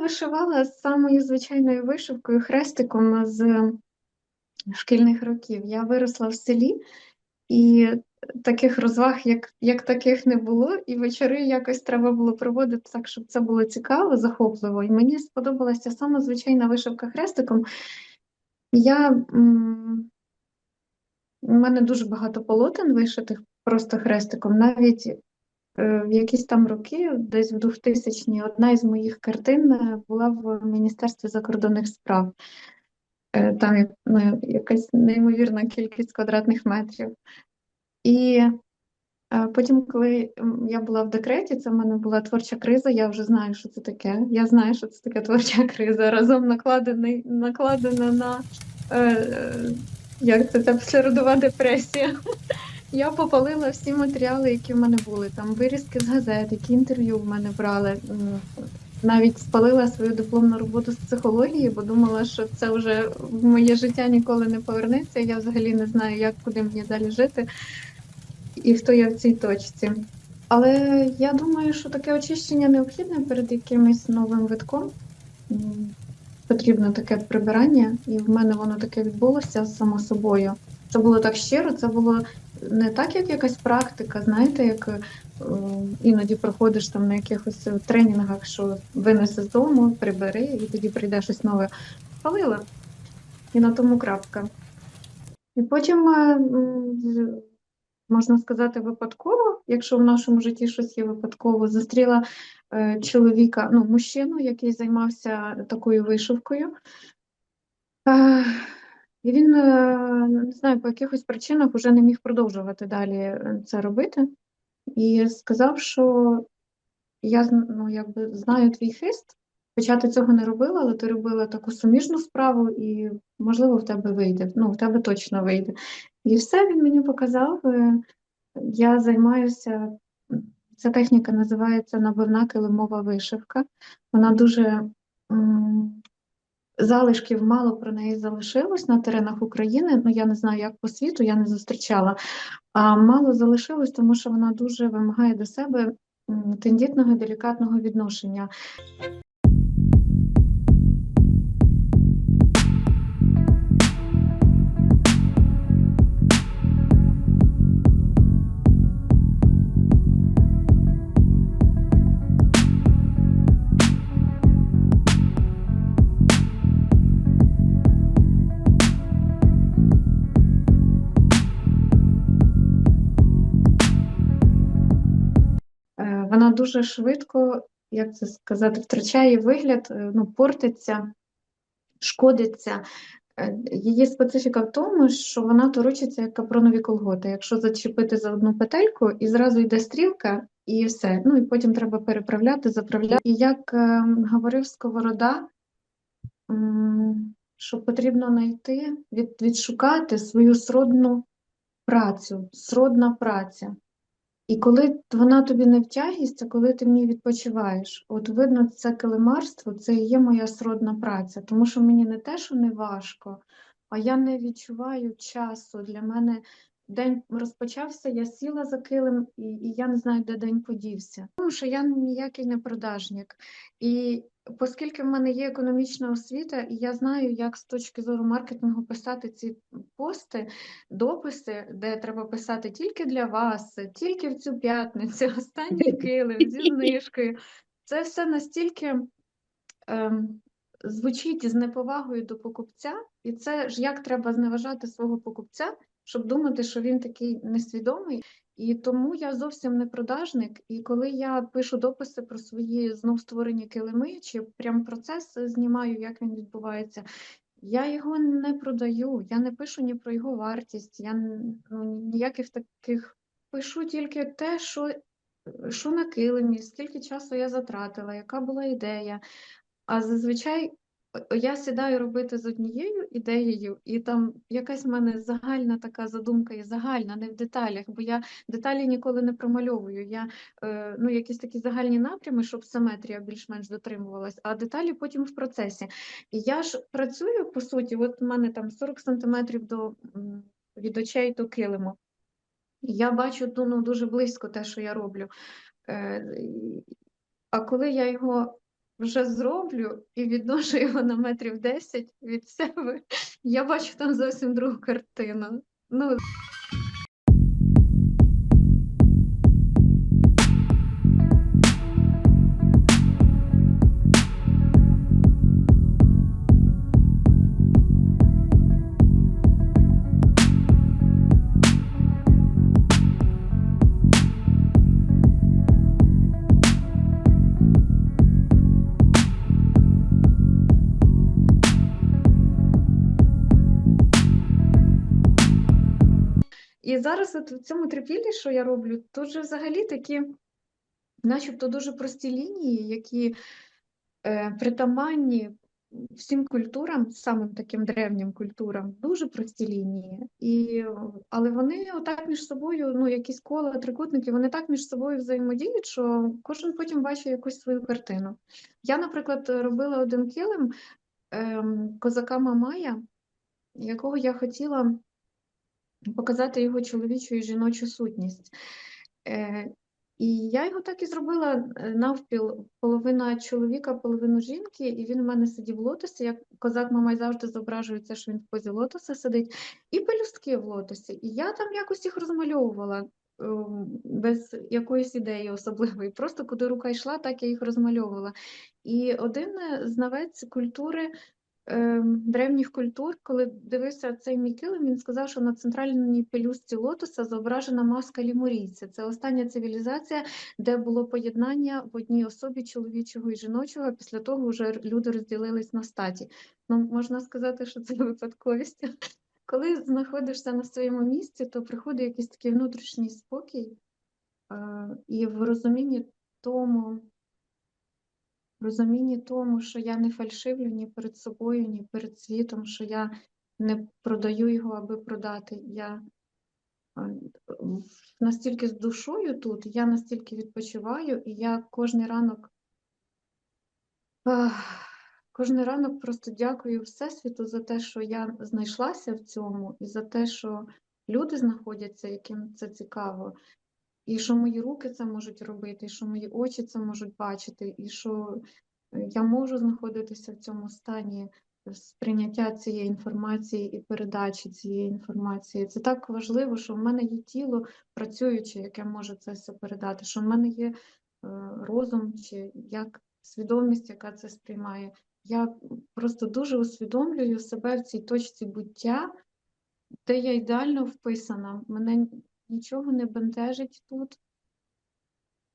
вишивала з самою звичайною вишивкою, хрестиком з шкільних років. Я виросла в селі, і таких розваг, як, як таких не було, і вечори якось треба було проводити так, щоб це було цікаво, захопливо. І мені сподобалася сама звичайна вишивка хрестиком. Я, у мене дуже багато полотен вишитих просто хрестиком. Навіть в якісь там роки, десь в 2000-ні, одна із моїх картин е, була в Міністерстві закордонних справ. Е, Там ну, якась неймовірна кількість квадратних метрів. І е, потім, коли я була в декреті, це в мене була творча криза, я вже знаю, що це таке. Я знаю, що це таке творча криза. Разом накладений, накладена на е, е, як це, це післяродова депресія. Я попалила всі матеріали, які в мене були. Там вирізки з газет, які інтерв'ю в мене брали. Навіть спалила свою дипломну роботу з психології, бо думала, що це вже в моє життя ніколи не повернеться. Я взагалі не знаю, як куди мені далі жити і хто я в цій точці. Але я думаю, що таке очищення необхідне перед якимось новим витком. Потрібно таке прибирання, і в мене воно таке відбулося само собою. Це було так щиро, це було не так, як якась практика, знаєте, як е, іноді проходиш там на якихось тренінгах, що винеси з дому, прибери, і тоді прийде щось нове. Палила. І на тому крапка. І потім, е, можна сказати, випадково, якщо в нашому житті щось є випадково, зустріла е, чоловіка, ну, мужчину, який займався такою вишивкою. І він, е, не знаю, по якихось причинах вже не міг продовжувати далі е, це робити. І сказав, що я ну, якби знаю твій хист, хоча ти цього не робила, але ти робила таку суміжну справу, і можливо в тебе вийде. Ну, в тебе точно вийде. І все він мені показав. Е, Я займаюся, ця техніка називається набивна килимова вишивка. Вона дуже залишків мало про неї залишилось на теренах України. Ну я не знаю, як по світу, я не зустрічала. А мало залишилось, тому що вона дуже вимагає до себе тендітного делікатного відношення. Вона дуже швидко, як це сказати, втрачає вигляд, е, ну, портиться, шкодиться. Е, Її специфіка в тому, що вона торочиться як капронові колготи. Якщо зачепити за одну петельку, і зразу йде стрілка, і все. Ну і потім треба переправляти, заправляти. І як е, говорив Сковорода, що потрібно знайти, від, відшукати свою сродну працю, сродна праця. І коли вона тобі не втягість, це коли ти в ній відпочиваєш, от видно, це килимарство, це і є моя сродна праця, тому що мені не те, що не важко, а я не відчуваю часу. Для мене день розпочався, я сіла за килим, і, і я не знаю, де день подівся. Тому що я ніякий не продажник. І оскільки в мене є економічна освіта, і я знаю, як з точки зору маркетингу писати ці пости, дописи, де треба писати тільки для вас, тільки в цю п'ятницю, останній килим зі знижкою. Це все настільки ем, звучить з неповагою до покупця, і це ж як треба зневажати свого покупця, щоб думати, що він такий несвідомий. І тому я зовсім не продажник. І коли я пишу дописи про свої знов створені килими, чи прям процес знімаю, як він відбувається, я його не продаю, я не пишу ні про його вартість, я ну, ніяких таких пишу тільки те, що, що на килимі, скільки часу я затратила, яка була ідея. А зазвичай я сідаю робити з однією ідеєю, і там якась в мене загальна така задумка є загальна, не в деталях, бо я деталі ніколи не промальовую. Я е, ну, якісь такі загальні напрями, щоб симетрія більш-менш дотримувалась, а деталі потім в процесі. І я ж працюю, по суті, от у мене там 40 сантиметрів до, від очей до килиму. Я бачу ну, дуже близько те, що я роблю. Е, А коли я його вже зроблю і відношу його на метрів 10 від себе, я бачу там зовсім другу картину. Ну, І зараз от в цьому трипіллі, що я роблю, тут же взагалі такі, начебто, дуже прості лінії, які е, притаманні всім культурам, самим таким древнім культурам, дуже прості лінії. І, але вони отак між собою, ну, якісь кола, трикутники, вони так між собою взаємодіють, що кожен потім бачить якусь свою картину. Я, наприклад, робила один килим ем, козака Мамая, якого я хотіла показати його чоловічу і жіночу сутність. Е, і я його так і зробила е, навпіл, половина чоловіка, половину жінки, і він у мене сидів в лотосі. Як козак Мамай завжди зображується, що він в позі лотоса сидить, і пелюстки в лотосі. І я там якось їх розмальовувала е, без якоїсь ідеї особливої. Просто куди рука йшла, так я їх розмальовувала. І один знавець культури древніх культур, коли дивився цей мій він сказав, що на центральній пелюстці лотоса зображена маска лімурійця. Це остання цивілізація, де було поєднання в одній особі чоловічого і жіночого. а Після того вже люди розділились на статі. Ну, можна сказати, що це випадковість. Коли знаходишся на своєму місці, то приходить якийсь такий внутрішній спокій е, і в розумінні тому, розумінні тому, що я не фальшивлю ні перед собою, ні перед світом, що я не продаю його, аби продати. Я настільки з душою тут, я настільки відпочиваю, і я кожен ранок. Кожен ранок просто дякую Всесвіту за те, що я знайшлася в цьому, і за те, що люди знаходяться, яким це цікаво, і що мої руки це можуть робити, і що мої очі це можуть бачити, і що е, я можу знаходитися в цьому стані сприйняття цієї інформації і передачі цієї інформації. Це так важливо, що в мене є тіло працююче, яке може це все передати, що в мене є е, розум чи як свідомість, яка це сприймає. Я просто дуже усвідомлюю себе в цій точці буття, де я ідеально вписана. Мене нічого не бентежить тут.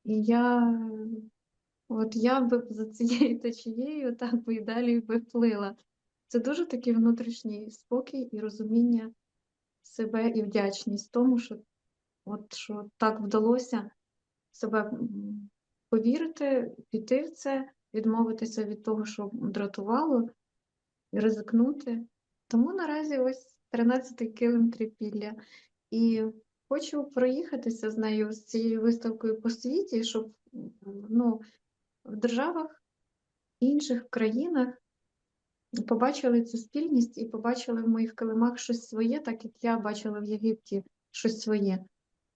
І я, от я би за цією течією так би і далі би плила. Це дуже такий внутрішній спокій і розуміння себе і вдячність тому, що, от, що так вдалося себе повірити, піти в це, відмовитися від того, що дратувало, і ризикнути. Тому наразі ось 13-й килим трипілля. І хочу проїхатися з нею з цією виставкою по світі, щоб ну, в державах, інших країнах побачили цю спільність і побачили в моїх килимах щось своє, так як я бачила в Єгипті щось своє,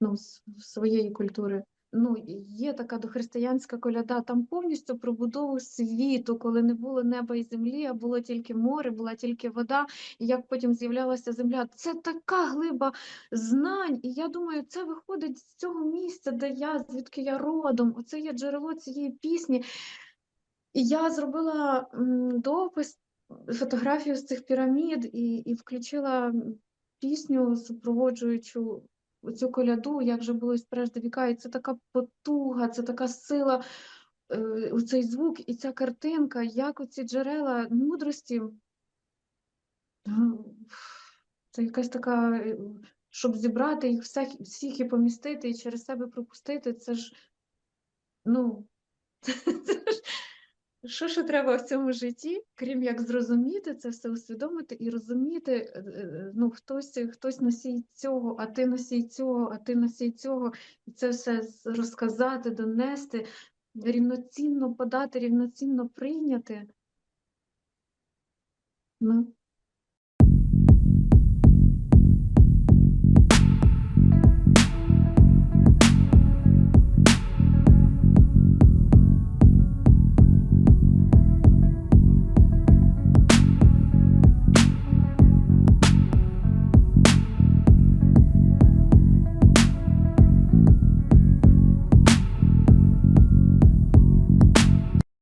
ну, своєї культури. Ну, є така дохристиянська коляда, там повністю про будову світу, коли не було неба і землі, а було тільки море, була тільки вода, і як потім з'являлася земля. Це така глиба знань. І я думаю, це виходить з цього місця, де я, звідки я родом. Оце є джерело цієї пісні. І я зробила допис, фотографію з цих пірамід і, і включила пісню, супроводжуючу цю коляду, як же було прежде віка, і це така потуга, це така сила, е, цей звук і ця картинка, як оці джерела мудрості. Це якась така, е, щоб зібрати їх всіх, всіх і помістити, і через себе пропустити, це ж, ну, це ж, що ще треба в цьому житті, крім як зрозуміти це все усвідомити і розуміти, е, е, ну, хтось, хтось носій цього, а ти носій цього, а ти носій цього, і це все розказати, донести, рівноцінно подати, рівноцінно прийняти. Ну,